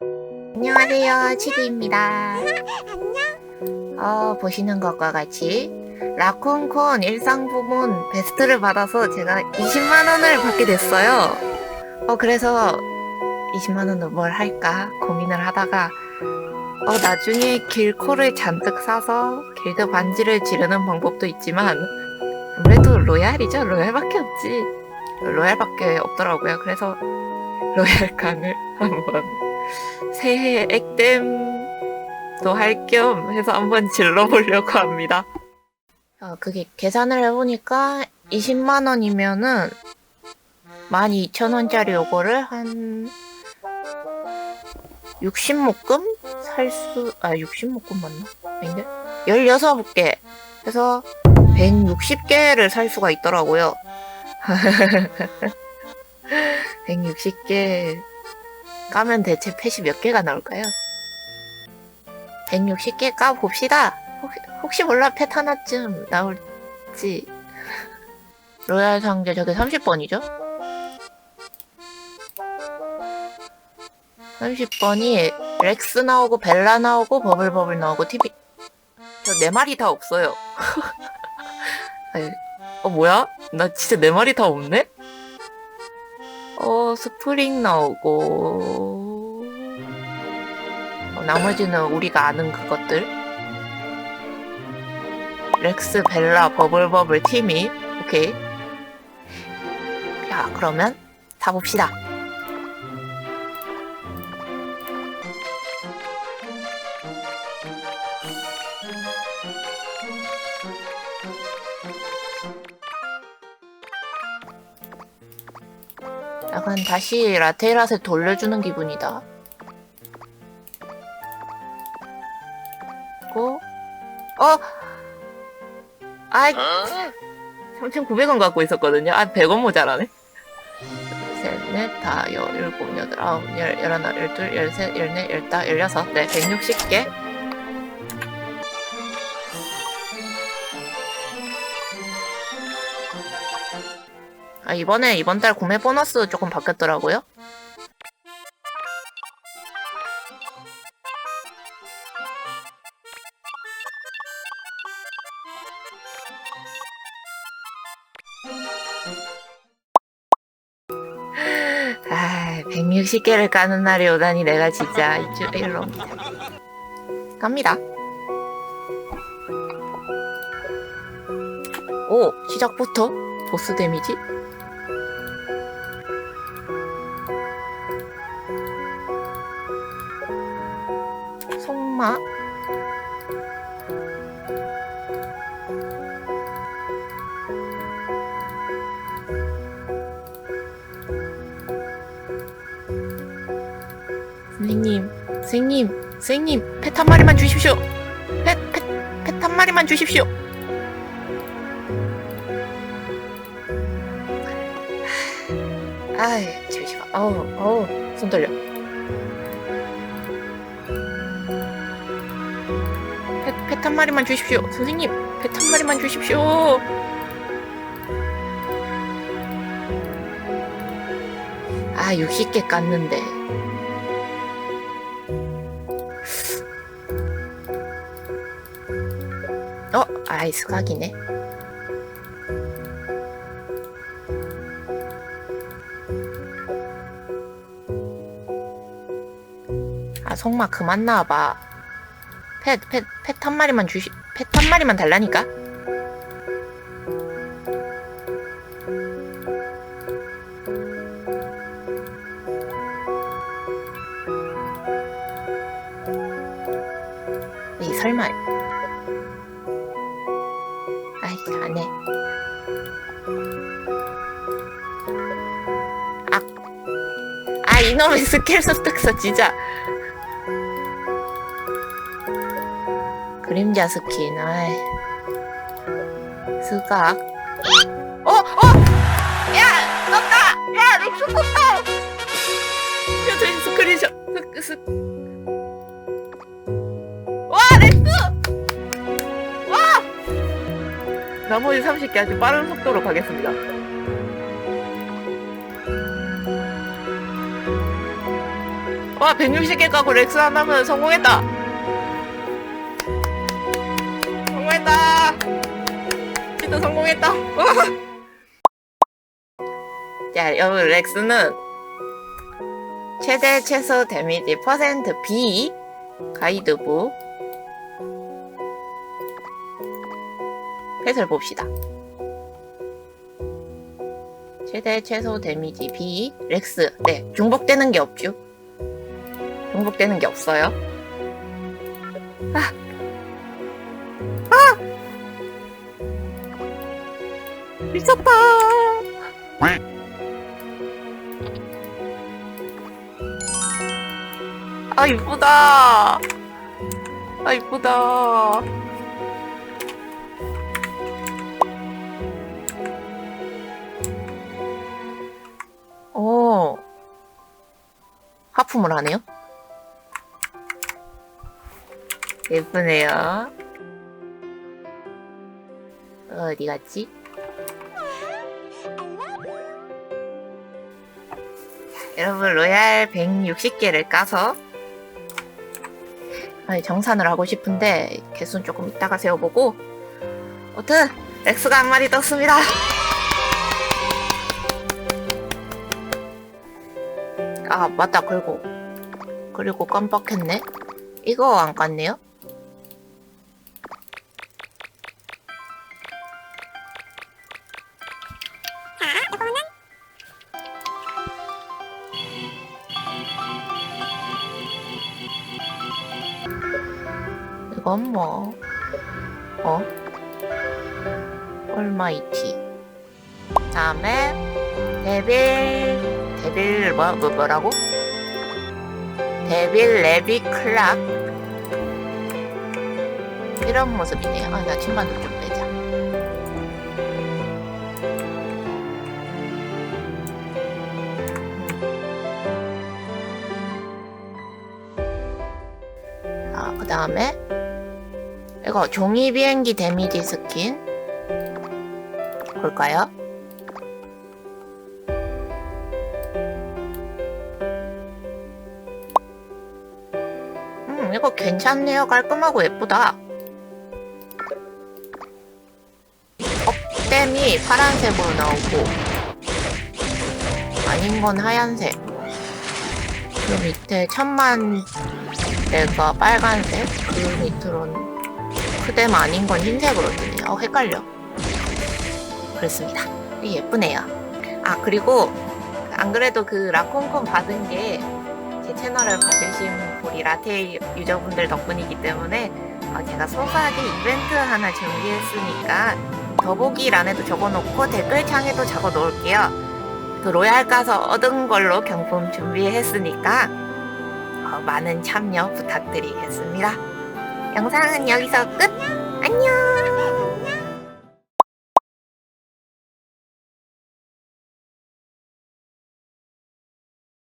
안녕하세요, 치리입니다. 어, 보시는 것과 같이 라쿤콘 일상 부문 베스트를 받아서 제가 20만 원을 받게 됐어요. 어, 그래서 20만 원을 뭘 할까 고민을 하다가 어, 나중에 길코를 잔뜩 사서 길드 반지를 지르는 방법도 있지만 아무래도 로얄이죠. 로얄밖에 없지. 로얄밖에 없더라고요. 그래서 로얄 강을 한번 새해 액땜도 할 겸 해서 한번 질러보려고 합니다. 어, 그게 계산을 해보니까 20만 원이면은 12,000원짜리 요거를 한 60목금 살 수, 아, 60목금 맞나? 아닌데? 16개 해서 160개를 살 수가 있더라고요. 160개 까면 대체 펫이 몇 개가 나올까요? 160개 까봅시다. 혹시, 혹시 몰라 펫 하나쯤 나올지. 로얄 상자 저게 30번이죠? 30번이 렉스 나오고 벨라 나오고 버블버블 나오고 TV 저 네 마리 다 없어요. 어 뭐야? 나 진짜 네 마리 다 없네? 어 스프링 나오고. 어, 나머지는 우리가 아는 그것들. 렉스 벨라 버블버블 티미. 오케이. 야 그러면 사봅시다. 약간 다시 라테라세 돌려주는 기분이다. 고, 어, 아이, 3,900원 갖고 있었거든요. 아, 100원 모자라네. 셋, 넷, 다, 여, 일곱, 여덟, 아홉, 열, 열하나, 열둘, 열셋, 열넷, 열다, 열여섯. 네, 160개. 아, 이번에, 이번 달 구매 보너스 조금 바뀌었더라고요. 아, 160개를 까는 날이 오다니 내가 진짜 이주 일로. 갑니다. 오, 시작부터 보스 데미지? 선생님, 선생님, 선생님, 펫 한 마리만 주십시오. 펫, 펫, 펫 한 마리만 주십시오. 아이, 잠시만. 어우, 어우, 손 떨려. 펫, 펫 한 마리만 주십시오. 선생님, 펫 한 마리만 주십시오. 아, 60개 깠는데. 어, 아이스 각이네. 아, 성마 그만 나와봐. 펫, 펫, 펫 한 마리만 주시, 펫 한 마리만 달라니까? 이 설마. 이놈의 스킬 습득서 진짜. 그림자 스킨, 아이. 스각. 어, 어! 야! 떴다! 야, 렉스 떴다! 야, 저기 스크린샷, 스, 스. 와, 렉스! 와! 나머지 30개 아주 빠른 속도로 가겠습니다. 와 160개 까고 렉스 하나면 성공했다. 성공했다. 진짜 성공했다. 와. 자 여러분 렉스는 최대 최소 데미지 퍼센트 B 가이드북 펫을 봅시다. 최대 최소 데미지 B 렉스. 네 중복되는 게 없죠 중복되는 게 없어요? 아! 아! 미쳤다. 아 이쁘다. 아 이쁘다. 오. 하품을 하네요 예쁘네요. 어디 갔지? 여러분 로얄 160개를 까서 정산을 하고 싶은데 개수는 조금 이따가 세워보고 어튼 렉스가 한 마리 떴습니다. 아 맞다. 그리고 그리고 깜빡했네. 이거 안 깠네요 이건 뭐 어? 얼마이티 다음에 데빌 데빌 뭐, 뭐 뭐라고? 데빌 레비 클락 이런 모습이네요. 아, 나 침반도 좀 빼자. 아, 그 다음에 이거 종이 비행기 데미지 스킨 볼까요? 음, 이거 괜찮네요. 깔끔하고 예쁘다. 업댐이 파란색으로 나오고 아닌 건 하얀색. 그 밑에 천만 대가 빨간색. 그 밑으로는 크댐 아닌 건 흰색으로 뜨네요. 어, 헷갈려. 그렇습니다. 예쁘네요. 아 그리고 안 그래도 그 라콘콘 받은 게 제 채널을 봐주신 우리 라테 유저분들 덕분이기 때문에 어, 제가 소소하게 이벤트 하나 준비했으니까 더보기란에도 적어놓고 댓글창에도 적어 놓을게요. 그 로얄 가서 얻은 걸로 경품 준비했으니까 어, 많은 참여 부탁드리겠습니다. 영상은 여기서 끝! 안녕!